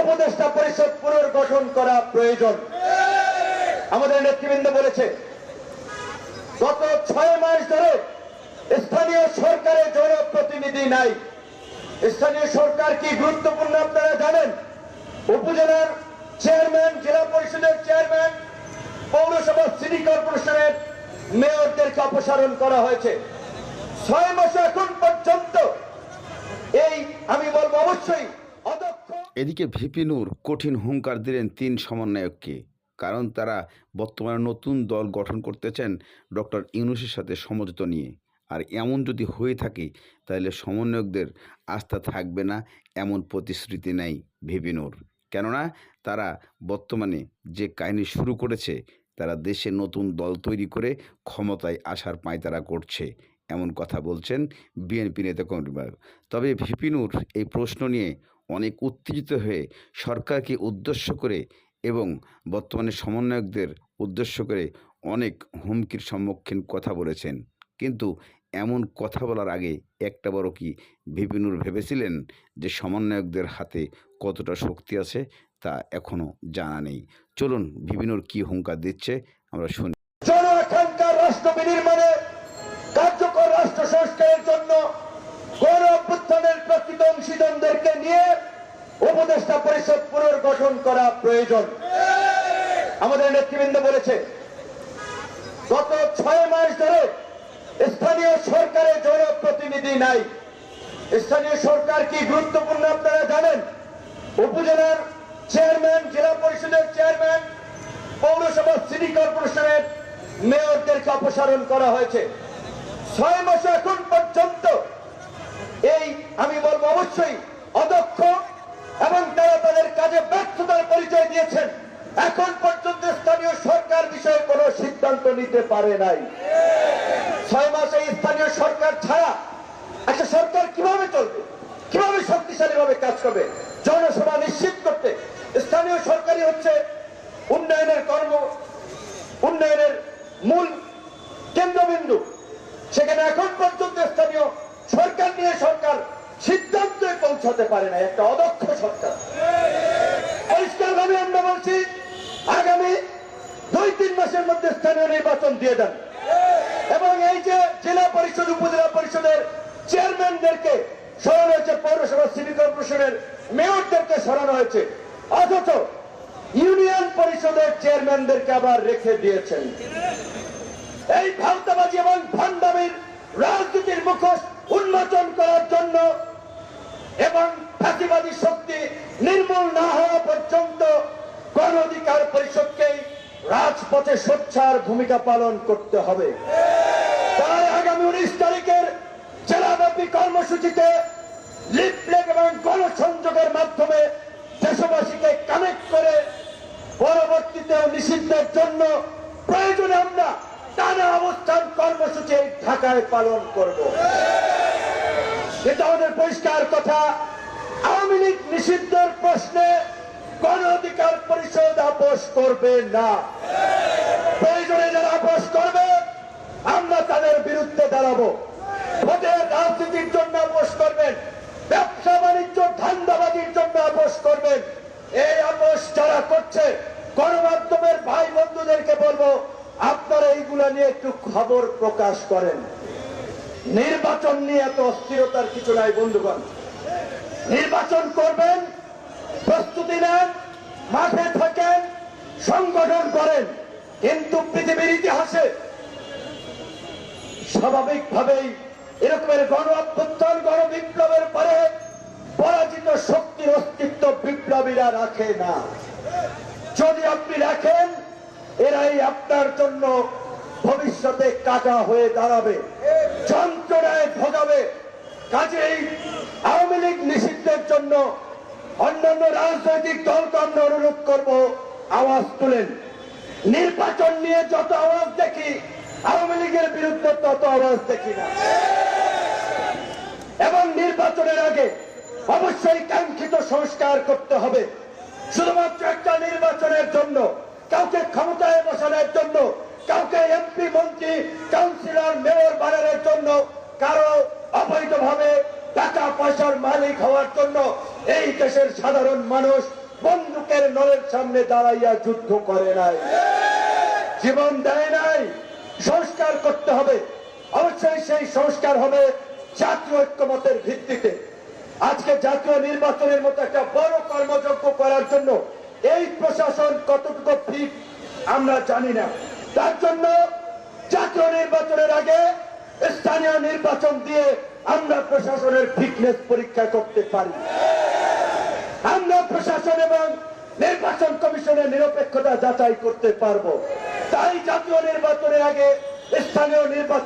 উপদেষ্টা পরিষদ পুনর্গঠন করা প্রয়োজন। আমাদের নেতৃবৃন্দ বলেছে, গত ছয় মাস ধরে স্থানীয় সরকারের জনপ্রতিনিধি নাই। স্থানীয় সরকার কি গুরুত্বপূর্ণ আপনারা জানেন? উপজেলার চেয়ারম্যান, জেলা পরিষদের চেয়ারম্যান, পৌরসভা সিটি কর্পোরেশনের মেয়রদেরকে অপসারণ করা হয়েছে। ছয় মাস এখন পর্যন্ত এই, আমি বলব অবশ্যই এদিকে ভিপি নূর কঠিন হুঙ্কার দিলেন তিন সমন্বয়ককে, কারণ তারা বর্তমানে নতুন দল গঠন করতে চান ডক্টর ইউনুসের সাথে সমঝোতা নিয়ে। আর এমন যদি হয়ে থাকে, তাহলে সমন্বয়কদের আস্থা থাকবে না এমন প্রতিশ্রুতি নেই ভিপি নূর। কেননা, তারা বর্তমানে যে কাহিনী শুরু করেছে, তারা দেশে নতুন দল তৈরি করে ক্ষমতায় আসার পাঁয়তারা করছে, এমন কথা বলছেন বিএনপি নেতা কর্মীরা। তবে ভিপিনুর এই প্রশ্ন নিয়ে অনেক উত্তেজিত হয়ে সরকারকে উদ্দেশ্য করে এবং বর্তমানে সমন্বয়কদের উদ্দেশ্য করে অনেক হুমকির সম্মুখীন কথা বলেছেন। কিন্তু এমন কথা বলার আগে একটা বড় কি ভিপিনুর ভেবেছিলেন যে সমন্বয়কদের হাতে কতটা শক্তি আছে তা এখনও জানা নেই। চলুন ভিপিনুর কি হুঙ্কার দিচ্ছে আমরা শুনি। রাষ্ট্র বিনির্মাণে কার্যকর রাষ্ট্র সংস্কারের জন্য গণ অভ্যুত্থানের প্রকৃত অংশীদারদেরকে নিয়ে উপদেষ্টা পরিষদ পুনর্গঠন করা প্রয়োজন। আমাদের নেতৃবৃন্দ বলেছে, গত ছয় মাস ধরে স্থানীয় সরকারের জনপ্রতিনিধি নাই। স্থানীয় সরকার কি গুরুত্বপূর্ণ আপনারা জানেন? উপজেলার চেয়ারম্যান, জেলা পরিষদের চেয়ারম্যান, পৌরসভা, সিটি কর্পোরেশনের মেয়রদেরকে অপসারণ করা হয়েছে। ছয় মাস এখন পর্যন্ত এই আমি বলব অবশ্যই অদক্ষ এবং তারা তাদের কাজে ব্যর্থতার পরিচয় দিয়েছেন। এখন পর্যন্ত স্থানীয় সরকার বিষয়ে কোনো সিদ্ধান্ত নিতে পারে নাই। ছয় মাসে স্থানীয় সরকার ছাড়া একটা সরকার কীভাবে চলবে? কীভাবে শক্তিশালী ভাবে কাজ করবে? জনসভা নিশ্চিত করতে স্থানীয় সরকারই হচ্ছে উন্নয়নের কর্ম, উন্নয়নের মূল কেন্দ্রবিন্দু সেখানে এখন পর্যন্ত স্থানীয় সরকার নিয়ে সরকার সিদ্ধান্তে পৌঁছাতে পারে না, একটা অদক্ষ সরকার। পরিষ্কার ভাবে আমরা বলছি, আগামী দুই, তিন মাসের মধ্যে স্থানীয় নির্বাচন দিয়ে দেন। এবং এই যে জেলা পরিষদ, উপজেলা পরিষদের চেয়ারম্যানদেরকে সরানো হয়েছে, পৌরসভা সিটি কর্পোরেশনের মেয়রদেরকে সরানো হয়েছে, অথচ ইউনিয়ন পরিষদের চেয়ারম্যানদেরকে আবার রেখে দিয়েছেন। এই ভারতাবাজি এবং ভান্ডামির রাজনীতির মুখোশ উন্মোচন করার জন্য এবং ফাঁসিবাদী শক্তি নির্মূল না হওয়া পর্যন্ত গণ অধিকার পরিষদকেই রাজপথে সোচ্চার ভূমিকা পালন করতে হবে। তাই আগামী উনিশ তারিখের জেলাব্যাপী কর্মসূচিতে লিফলেট এবং গণসংযোগের মাধ্যমে দেশবাসীকে কানেক্ট করে পরবর্তীতে নিষিদ্ধের জন্য প্রয়োজনে আমরা টানা অবস্থান কর্মসূচি ঢাকায় পালন করব। এটা আমাদের পরিষ্কার কথা। আওয়ামী লীগ নিষিদ্ধের প্রশ্নে গণ অধিকার পরিষদ আপোষ করবে না। প্রয়োজনে যারা আপোষ করবে, আমরা তাদের বিরুদ্ধে দাঁড়াবো। ভোটের রাজনীতির জন্য আপোষ করবেন ব্যবসা বাণিজ্য ধান্দাবাজির জন্য আপোষ করবেন এই আপোষ যারা করছে গণমাধ্যমের ভাই বন্ধুদেরকে বলব আপনারা এইগুলা নিয়ে একটু খবর প্রকাশ করেন। নির্বাচন নিয়ে এত অস্থিরতার কিছু নাই, বন্ধুগণ। নির্বাচন করবেন, প্রস্তুতি নেন, মাঠে থাকেন, সংগঠন করেন। কিন্তু পৃথিবীর ইতিহাসে স্বাভাবিকভাবেই এরকমের গণ অভ্যুত্থান, গণ বিপ্লবের পরে পরাজিত শক্তির অস্তিত্ব বিপ্লবীরা রাখে না। যদি আপনি রাখেন, এরাই আপনার জন্য ভবিষ্যতে কাটা হয়ে দাঁড়াবে, যন্ত্রণায় ভোগাবে। কাজেই আওয়ামী লীগ নিষিদ্ধের জন্য অন্যান্য রাজনৈতিক দলকে আমরা অনুরোধ করব, আওয়াজ তুলেন। নির্বাচন নিয়ে যত আওয়াজ দেখি, আওয়ামী লীগের বিরুদ্ধে তত আওয়াজ দেখি না। এবং নির্বাচনের আগে অবশ্যই কাঙ্ক্ষিত সংস্কার করতে হবে। শুধুমাত্র একটা নির্বাচনের জন্য, কাউকে ক্ষমতায় বসানোর জন্য কাউকে এমপি, মন্ত্রী, কাউন্সিলর, মেয়র বানানোর জন্য কারও অবৈধভাবে টাকা পয়সার মালিক হওয়ার জন্য এই দেশের সাধারণ মানুষ বন্দুকের নলের সামনে দাঁড়াইয়া যুদ্ধ করে নাই। জীবন দেয় নাই। সংস্কার করতে হবে। অবশ্যই সেই সংস্কার হবে জাতীয় ঐক্যমতের ভিত্তিতে। আজকে জাতীয় নির্বাচনের মতো একটা বড় কর্মযজ্ঞ করার জন্য এই প্রশাসন কতটুকু ফিট আমরা জানি না। তার জন্য জাতীয় নির্বাচনের আগে স্থানীয় নির্বাচন দিয়ে আমরা প্রশাসনের ফিটনেস পরীক্ষা করতে পারি। আমরা প্রশাসন এবং নির্বাচন কমিশনের নিরপেক্ষতা যাচাই করতে পারব। তাই জাতীয় নির্বাচনের আগে স্থানীয় নির্বাচন